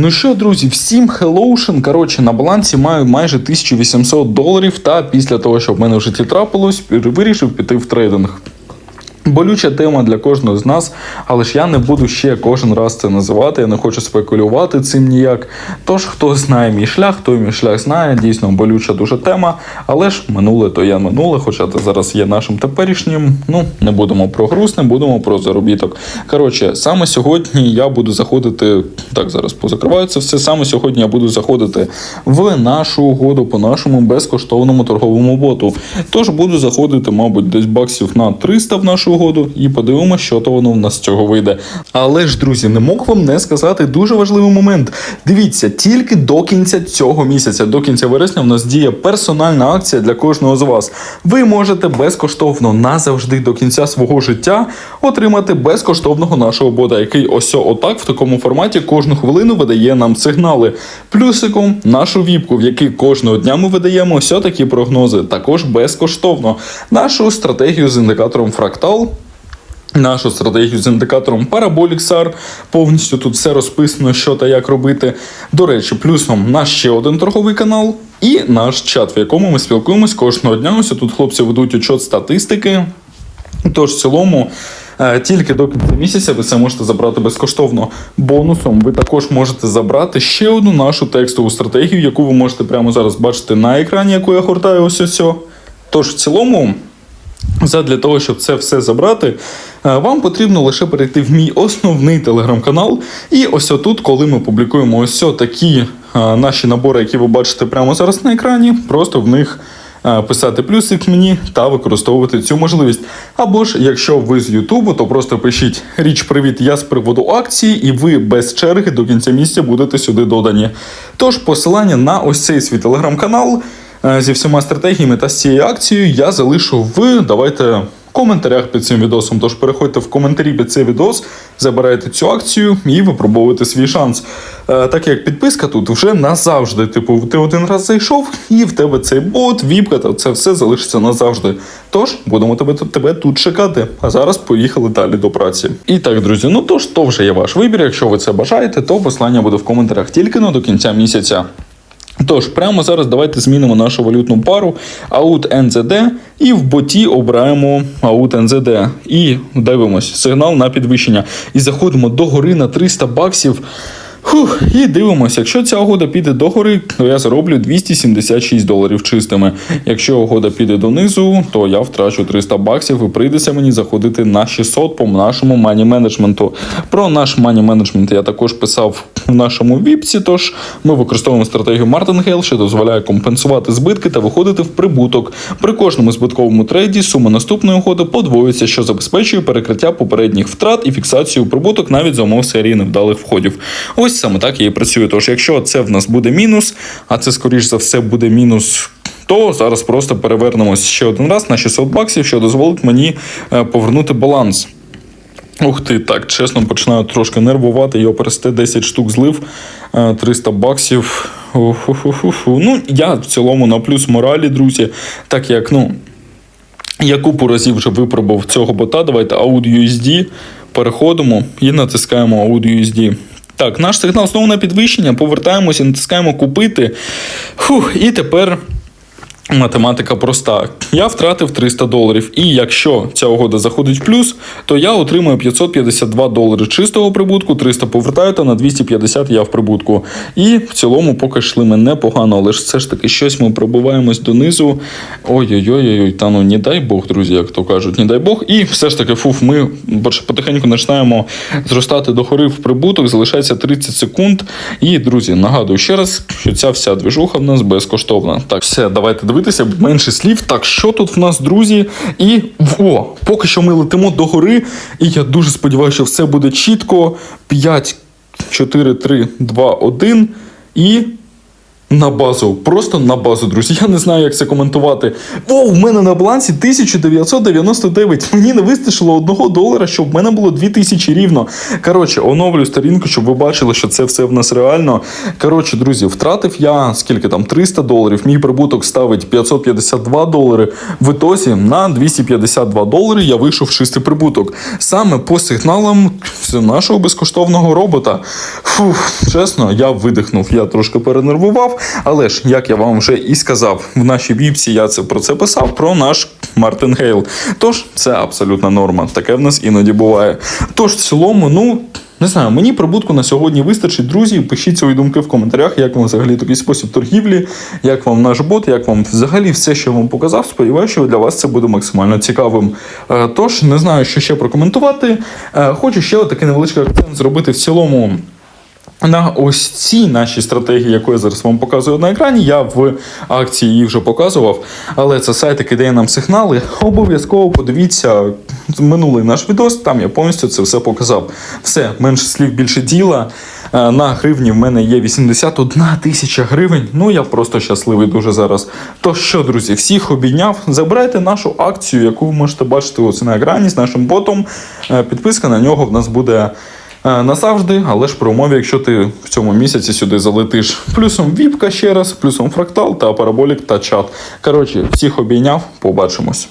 Ну що, друзі, всім хелоушен. Коротше, на балансі маю майже 1800 доларів. Та після того, що в мене в житті трапилось, вирішив піти в трейдинг. Болюча тема для кожного з нас, але ж я не буду ще кожен раз це називати. Я не хочу спекулювати цим ніяк. Тож, хто знає мій шлях, той мій шлях знає. Дійсно, болюча дуже тема. Але ж минуле то я минуле, хоча це зараз є нашим теперішнім. Ну, не будемо про груз, будемо про заробіток. Коротше, саме сьогодні я буду заходити. Так, зараз позакриваю все. Саме сьогодні я буду заходити в нашу угоду по нашому безкоштовному торговому боту. Тож буду заходити, мабуть, десь баксів на 300 в нашу угоду і подивимося, що то воно в нас цього вийде. Але ж, друзі, не мог вам не сказати дуже важливий момент. Дивіться, тільки до кінця цього місяця, до кінця вересня, в нас діє персональна акція для кожного з вас. Ви можете безкоштовно назавжди до кінця свого життя отримати безкоштовного нашого бота, який ось отак в такому форматі кожну хвилину видає нам сигнали. Плюсиком нашу віпку, в якій кожного дня ми видаємо ось такі прогнози, також безкоштовно. Нашу стратегію з індикатором фрактал. Нашу стратегію з індикатором SAR. Повністю тут все розписано, що та як робити. До речі, плюсом наш ще один торговий канал і наш чат, в якому ми спілкуємось кожного дня. Ось тут хлопці ведуть учет статистики. Тож, в цілому, е, тільки до кінця місяця ви це можете забрати безкоштовно. Бонусом ви також можете забрати ще одну нашу текстову стратегію, яку ви можете прямо зараз бачити на екрані, яку я гортаю ось ось. Тож, в цілому. Задля того, щоб це все забрати, е, вам потрібно лише перейти в мій основний телеграм-канал. І ось отут, коли ми публікуємо ось такі е, наші набори, які ви бачите прямо зараз на екрані, просто в них е, писати плюсик мені та використовувати цю можливість. Або ж, якщо ви з Ютубу, то просто пишіть річ привіт, я з приводу акції, і ви без черги до кінця місяця будете сюди додані. Тож посилання на ось цей свій телеграм-канал. Е, зі всіма стратегіями та з цією акцією я залишу в давайте. Коментарях під цим відосом, тож переходьте в коментарі під цей відос, забирайте цю акцію і випробовуйте свій шанс. Е, так як підписка тут вже назавжди. Типу, ти один раз зайшов, і в тебе цей бот, віпка, та це все залишиться назавжди. Тож будемо тебе, тебе тут чекати. А зараз поїхали далі до праці. І так, друзі, ну тож то вже є ваш вибір. Якщо ви це бажаєте, то послання буде в коментарях тільки на до кінця місяця. Тож, прямо зараз давайте змінимо нашу валютну пару AUT NZD і в боті обираємо AUT NZD. І дивимось сигнал на підвищення. І заходимо до гори на 300 баксів. Фух, і дивимося, якщо ця угода піде догори, то я зароблю 276 доларів чистими. Якщо угода піде донизу, то я втрачу 300 баксів і прийдеться мені заходити на 600 по нашому мані менеджменту. Про наш мані менеджмент я також писав в нашому віпці. Тож ми використовуємо стратегію Мартингейл, що дозволяє компенсувати збитки та виходити в прибуток. При кожному збитковому трейді сума наступної угоди подвоюється, що забезпечує перекриття попередніх втрат і фіксацію прибуток навіть за умов серії невдалих входів. Ось саме так я і працюю. Тож, якщо це в нас буде мінус, а це скоріш за все буде мінус. То зараз просто перевернемось ще один раз на 600 баксів, що дозволить мені е, повернути баланс. Ух ти, так, чесно, починаю трошки нервувати. Його пересте 10 штук злив, е, 300 баксів. Ух-ху-ху-ху. Ну, я в цілому на плюс моралі, друзі. Так як, ну, я купу разів вже випробував цього бота. Давайте AUD-USD. Переходимо і натискаємо AUD-USD. Так, наш сигнал знову на підвищення. Повертаємося, натискаємо купити. Фух, і тепер. Математика проста. Я втратив 300 доларів, і якщо ця угода заходить в плюс, то я отримую 552 долари чистого прибутку, 300 повертаю, та на 250 я в прибутку. І в цілому поки йшли ми непогано, але ж все ж таки щось ми пробиваємось донизу. Ой-ой-ой, та ну не дай Бог, друзі, як то кажуть, не дай Бог. І все ж таки, фуф, ми потихеньку починаємо зростати до гори в прибуток, залишається 30 секунд. І, друзі, нагадую ще раз, що ця вся движуха в нас безкоштовна. Так, все, давайте дивитися дивитися менше слів. Так, що тут в нас, друзі? І о, поки що ми летимо до гори, і я дуже сподіваюся, що все буде чітко. 5, 4, 3, 2, 1. І. На базу, просто на базу, друзі. Я не знаю, як це коментувати. О, в мене на балансі 1999. Мені не вистачило одного долара, щоб в мене було 2000 рівно. Коротше, оновлю сторінку, щоб ви бачили, що це все в нас реально. Коротше, друзі, втратив я скільки там 300 доларів. Мій прибуток ставить 552 долари. В ітозі на 252 долари я вийшов в чистий прибуток. Саме по сигналам нашого безкоштовного робота. Фух, чесно, я видихнув, я трошки перенервував. Але ж, як я вам вже і сказав, в нашій віпсі я це про це писав, про наш Мартин Гейл. Тож це абсолютна норма. Таке в нас іноді буває. Тож, в цілому, ну. Не знаю, мені прибутку на сьогодні вистачить. Друзі, пишіть свої думки в коментарях, як вам взагалі такий спосіб торгівлі, як вам наш бот, як вам взагалі все, що я вам показав. Сподіваюся, що для вас це буде максимально цікавим. Е, Тож, не знаю, що ще прокоментувати. Е, Хочу ще такий невеличкий акцент зробити в цілому. На ось цій нашій стратегії, яку я зараз вам показую на екрані, я в акції її вже показував. Але це сайт, який нам сигнали. Обов'язково подивіться минулий наш відос, там я повністю це все показав. Все, менше слів, більше діла. Е, На гривні в мене є 81 тисяча гривень. Ну я просто щасливий дуже зараз. То що, друзі, всіх обійняв. Забирайте нашу акцію, яку ви можете бачити ось на екрані з нашим ботом. Е, Підписка на нього в нас буде. Е, Назавжди, але ж при умові, якщо ти в цьому місяці сюди залетиш плюсом віпка ще раз, плюсом фрактал та параболік та чат. Коротше, всіх обійняв, побачимось.